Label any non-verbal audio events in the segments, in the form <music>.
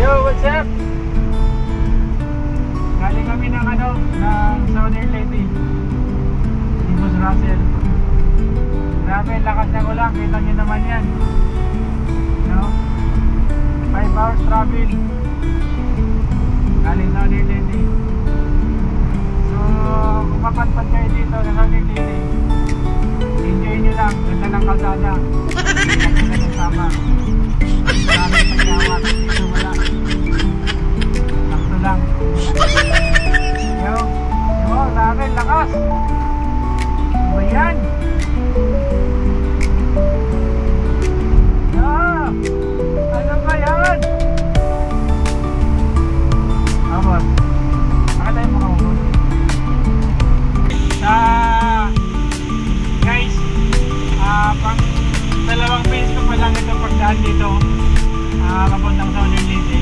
Yo, what's up? Galing kami ng ano, ng Southern Lady. Si Boss Russell. Grabe, lakas ng ulan. Kita nyo naman yan. No? 5 hours travel. Galing Southern Lady. So, kung mapadpad kayo dito sa Southern Lady, enjoy nyo lang. Ganda ng kalsada. Ah, papuntang sa Leyte.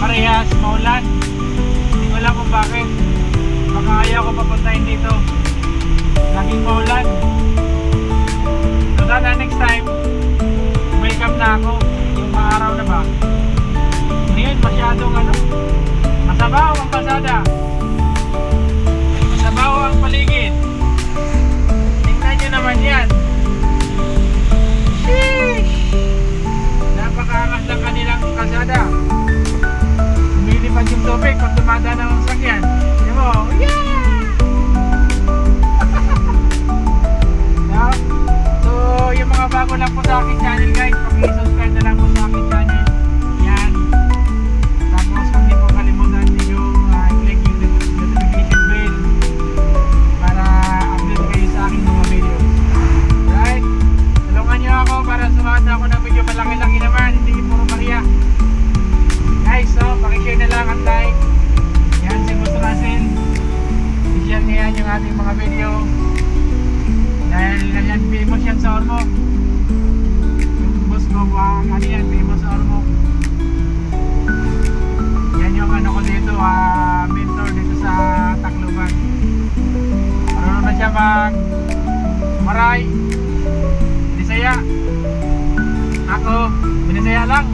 Parehas, maulan. Hindi ko alam kung bakit. Baka ayaw ko papuntahin dito. Laging maulan. Po sa aking channel guys, paki-subscribe na lang po sa aking channel. Yan. Tapos, kung di po kalimutan yung uh, click yung notification bell para update kayo sa aking mga video. Right? Tulungan nyo ako para sumada ako ng video malaki-laki naman, hindi puro Maria. Guys, so, pakishare na lang at like. Yan si Boss Russell. I-share niya yung ating mga video. Dahil yan, famous yan sa Ormoc. Mag maray, Bisaya. Ako, Binisaya lang.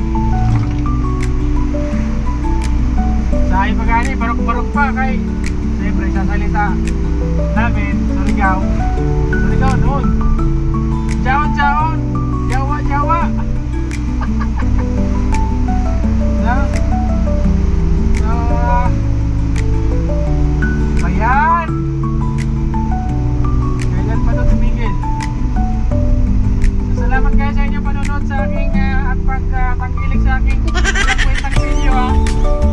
Sa iba gani, barok-barok pa kay Siyempre sa salita namin, Surigao. Surigao noon. panonood sa aking uh, at pagtangkilik ah, uh, sa aking <laughs> lang kwentang video ha.